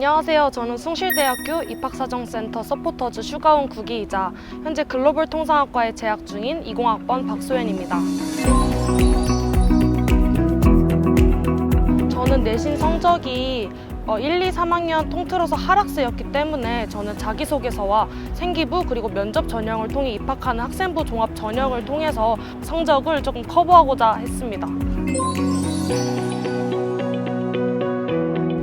안녕하세요. 저는 숭실대학교 입학사정센터 서포터즈 슈가온 9기이자 현재 글로벌 통상학과에 재학 중인 20학번 박소연입니다. 저는 내신 성적이 어, 1, 2, 3학년 통틀어서 하락세였기 때문에 저는 자기소개서와 생기부 그리고 면접 전형을 통해 입학하는 학생부 종합 전형을 통해서 성적을 조금 커버하고자 했습니다.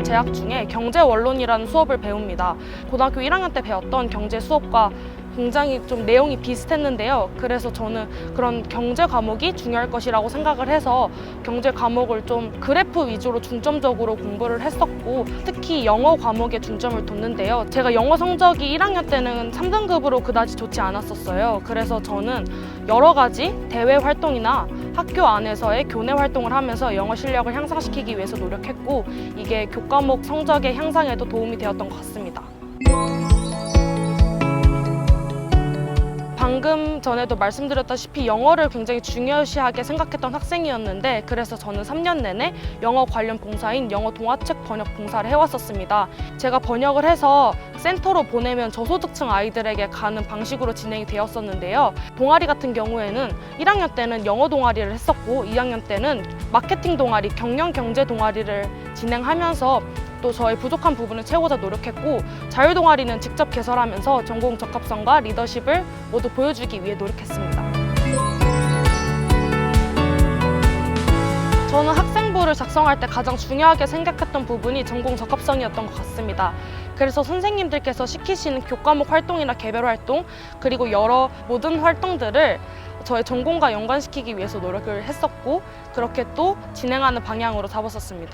재학 중에 경제 원론이라는 수업을 배웁니다. 고등학교 1학년 때 배웠던 경제 수업과 굉장히 좀 내용이 비슷했는데요. 그래서 저는 그런 경제 과목이 중요할 것이라고 생각을 해서 경제 과목을 좀 그래프 위주로 중점적으로 공부를 했었고 특히 영어 과목에 중점을 뒀는데요. 제가 영어 성적이 1학년 때는 3등급으로 그다지 좋지 않았었어요. 그래서 저는 여러 가지 대외 활동이나 학교 안에서의 교내 활동을 하면서 영어 실력을 향상시키기 위해서 노력했고 이게 교과목 성적의 향상에도 도움이 되었던 것 같습니다. 방금 전에도 말씀드렸다시피 영어를 굉장히 중요시하게 생각했던 학생이었는데 그래서 저는 3년 내내 영어 관련 봉사인 영어 동화책 번역 봉사를 해왔었습니다. 제가 번역을 해서 센터로 보내면 저소득층 아이들에게 가는 방식으로 진행이 되었었는데요. 동아리 같은 경우에는 1학년 때는 영어 동아리를 했었고 2학년 때는 마케팅 동아리, 경영 경제 동아리를 진행하면서 또 저의 부족한 부분을 채우고자 노력했고 자유 동아리는 직접 개설하면서 전공 적합성과 리더십을 모두 보여주기 위해 노력했습니다. 저는 학생부를 작성할 때 가장 중요하게 생각했던 부분이 전공 적합성이었던 것 같습니다. 그래서 선생님들께서 시키시는 교과목 활동이나 개별 활동 그리고 여러 모든 활동들을 저의 전공과 연관시키기 위해서 노력을 했었고 그렇게 또 진행하는 방향으로 잡았었습니다.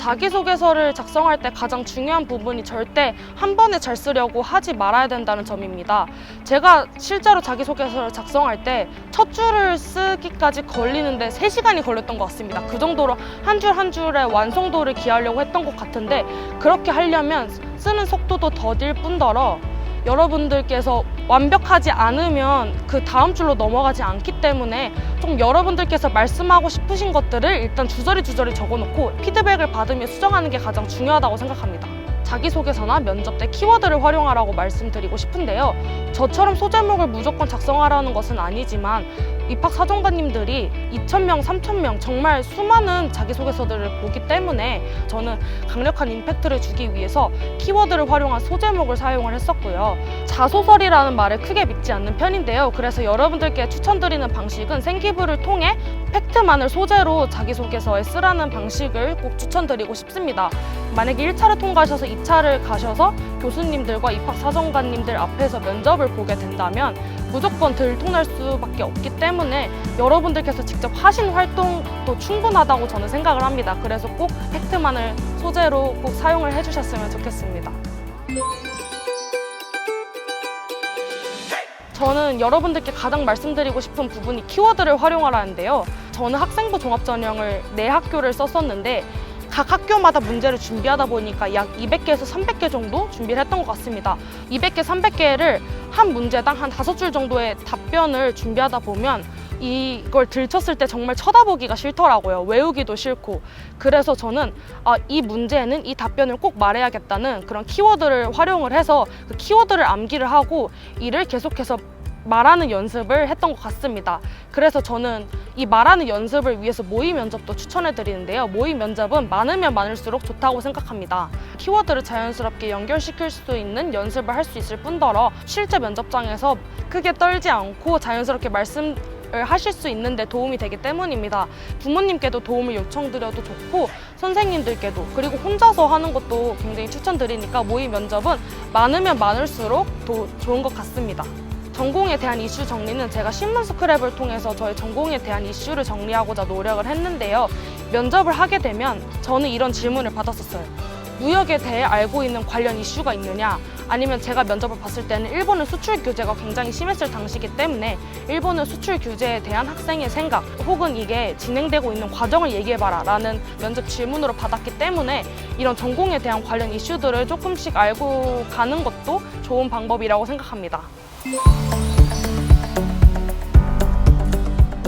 자기소개서를 작성할 때 가장 중요한 부분이 절대 한 번에 잘 쓰려고 하지 말아야 된다는 점입니다. 제가 실제로 자기소개서를 작성할 때 첫 줄을 쓰기까지 걸리는데 3시간이 걸렸던 것 같습니다. 그 정도로 한 줄 한 줄의 완성도를 기하려고 했던 것 같은데 그렇게 하려면 쓰는 속도도 더딜 뿐더러 여러분들께서 완벽하지 않으면 그 다음 줄로 넘어가지 않기 때문에 좀 여러분들께서 말씀하고 싶으신 것들을 일단 주저리 주저리 적어놓고 피드백을 받으며 수정하는 게 가장 중요하다고 생각합니다. 자기소개서나 면접 때 키워드를 활용하라고 말씀드리고 싶은데요. 저처럼 소제목을 무조건 작성하라는 것은 아니지만 입학 사정관님들이 2,000명, 3,000명 정말 수많은 자기소개서들을 보기 때문에 저는 강력한 임팩트를 주기 위해서 키워드를 활용한 소제목을 사용을 했었고요. 자소설이라는 말을 크게 믿지 않는 편인데요. 그래서 여러분들께 추천드리는 방식은 생기부를 통해 팩트만을 소재로 자기소개서에 쓰라는 방식을 꼭 추천드리고 싶습니다. 만약에 1차를 통과하셔서 2차를 가셔서 교수님들과 입학 사정관님들 앞에서 면접을 보게 된다면 무조건 들통날 수밖에 없기 때문에 여러분들께서 직접 하신 활동도 충분하다고 저는 생각을 합니다. 그래서 꼭 팩트만을 소재로 꼭 사용을 해주셨으면 좋겠습니다. 저는 여러분들께 가장 말씀드리고 싶은 부분이 키워드를 활용하라는데요. 저는 학생부 종합 전형을 네 학교를 썼었는데 각 학교마다 문제를 준비하다 보니까 약 200개에서 300개 정도 준비를 했던 것 같습니다. 200개, 300개를 한 문제당 한 다섯 줄 정도의 답변을 준비하다 보면 이걸 들쳤을 때 정말 쳐다보기가 싫더라고요. 외우기도 싫고. 그래서 저는 아, 이 문제는 이 답변을 꼭 말해야겠다는 그런 키워드를 활용을 해서 그 키워드를 암기를 하고 이를 계속해서 말하는 연습을 했던 것 같습니다. 그래서 저는 이 말하는 연습을 위해서 모의 면접도 추천해 드리는데요. 모의 면접은 많으면 많을수록 좋다고 생각합니다. 키워드를 자연스럽게 연결시킬 수 있는 연습을 할 수 있을 뿐더러 실제 면접장에서 크게 떨지 않고 자연스럽게 말씀 을 하실 수 있는데 도움이 되기 때문입니다. 부모님께도 도움을 요청드려도 좋고 선생님들께도 그리고 혼자서 하는 것도 굉장히 추천드리니까 모의 면접은 많으면 많을수록 더 좋은 것 같습니다. 전공에 대한 이슈 정리는 제가 신문 스크랩을 통해서 저의 전공에 대한 이슈를 정리하고자 노력을 했는데요. 면접을 하게 되면 저는 이런 질문을 받았었어요. 무역에 대해 알고 있는 관련 이슈가 있느냐? 아니면 제가 면접을 봤을 때는 일본은 수출 규제가 굉장히 심했을 당시이기 때문에 일본은 수출 규제에 대한 학생의 생각 혹은 이게 진행되고 있는 과정을 얘기해봐라 라는 면접 질문으로 받았기 때문에 이런 전공에 대한 관련 이슈들을 조금씩 알고 가는 것도 좋은 방법이라고 생각합니다.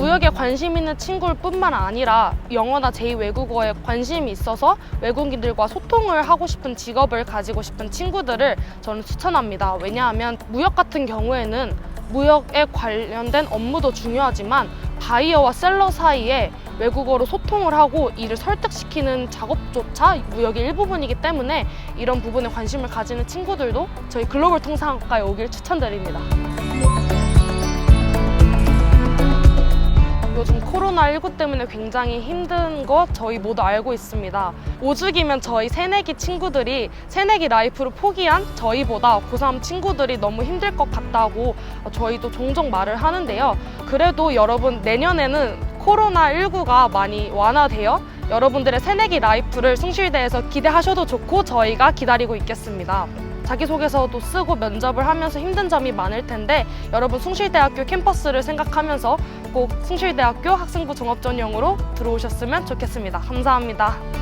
무역에 관심 있는 친구일 뿐만 아니라 영어나 제2 외국어에 관심이 있어서 외국인들과 소통을 하고 싶은 직업을 가지고 싶은 친구들을 저는 추천합니다. 왜냐하면 무역 같은 경우에는 무역에 관련된 업무도 중요하지만 바이어와 셀러 사이에 외국어로 소통을 하고 이를 설득시키는 작업조차 무역의 일부분이기 때문에 이런 부분에 관심을 가지는 친구들도 저희 글로벌 통상학과에 오길 추천드립니다. 요즘 코로나19 때문에 굉장히 힘든 거 저희 모두 알고 있습니다. 오죽이면 저희 새내기 친구들이 새내기 라이프를 포기한 저희보다 고3 친구들이 너무 힘들 것 같다고 저희도 종종 말을 하는데요. 그래도 여러분 내년에는 코로나19가 많이 완화되어 여러분들의 새내기 라이프를 숭실대에서 기대하셔도 좋고 저희가 기다리고 있겠습니다. 자기소개서도 쓰고 면접을 하면서 힘든 점이 많을 텐데 여러분 숭실대학교 캠퍼스를 생각하면서 꼭 숭실대학교 학생부 종합전형으로 들어오셨으면 좋겠습니다. 감사합니다.